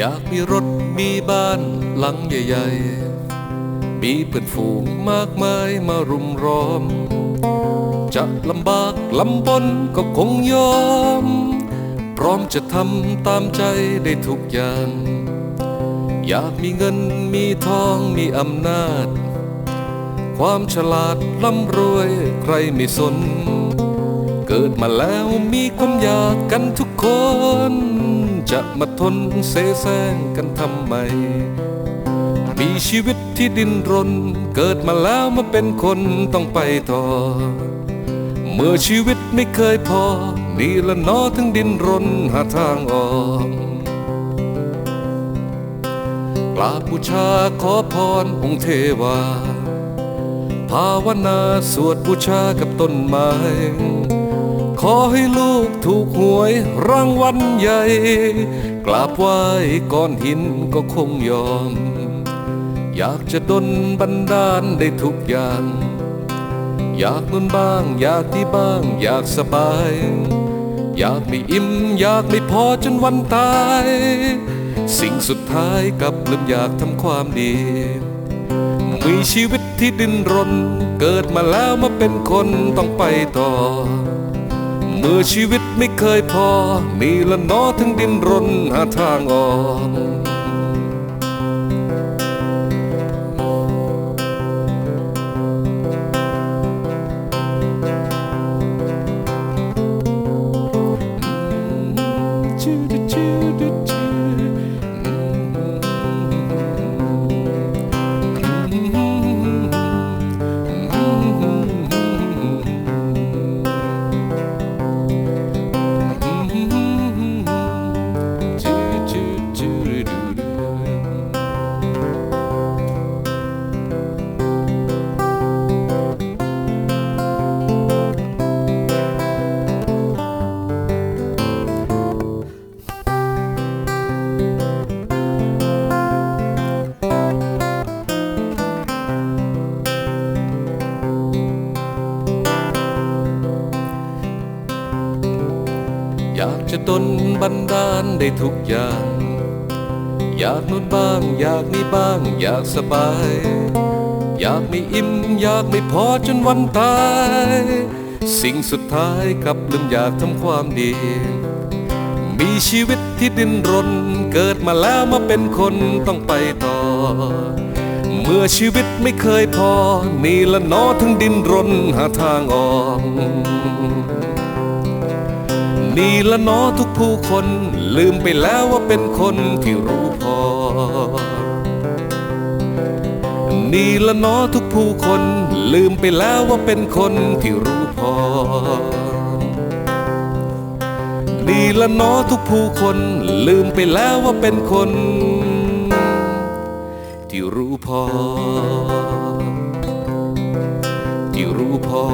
อยากมีรถมีบ้านหลังใหญ่ๆ มีเพื่อนฝูงมากมายมารุมร้อม จะลำบากลำบนก็คงยอม พร้อมจะทำตามใจได้ทุกอย่าง อยากมีเงินมีทองมีอำนาจ ความฉลาดร่ำรวยใครไม่สน เกิดมาแล้วมีความอยากกันทุกคน จะมาทนเสแสร้งกันทำไม มีชีวิตที่ดิ้นรน เกิดมาแล้วมาเป็นคนต้องไปต่อ เมื่อชีวิตไม่เคยพอ นี่ละนอถึงดิ้นรนหาทางออกกราบบูชาขอพรองค์เทวา ภาวนาสวดบูชากับต้นไม้ ขอให้ลูกถูกหวยรางวัลใหญ่ กราบไหว้ก้อนหินก็คงยอม อยากจะดนบันดาลได้ทุกอย่าง อยากนุ่นบ้าง อยากที่บ้าง อยากสบาย อยากไม่อิ่ม อยากไม่พอจนวันตาย สิ่งสุดท้ายกับลืมอยากทำความดี มีชีวิตที่ดิ้นรน เกิดมาแล้วมาเป็นคนต้องไปต่อ เมื่อชีวิตไม่เคยพอ มีละนอถึงดินรนหาทางออก จะดนบันดาลได้ทุกอย่าง อยากนู่นบ้าง อยากนี่บ้าง อยากสบาย อยากไม่อิ่ม อยากไม่พอจนวันตาย สิ่งสุดท้ายกับลืมอยากทำความดี มีชีวิตที่ดิ้นรน เกิดมาแล้วมาเป็นคนต้องไปต่อ เมื่อชีวิตไม่เคยพอ นี่ละนอถึงดิ้นรนหาทางออก นี่ละเนอทุกผู้คน ลืมไปแล้วว่าเป็นคนที่รู้พอ นี่ละเนอทุกผู้คน ลืมไปแล้วว่าเป็นคนที่รู้พอ นี่ละเนอทุกผู้คน ลืมไปแล้วว่าเป็นคน ที่รู้พอ ที่รู้พอ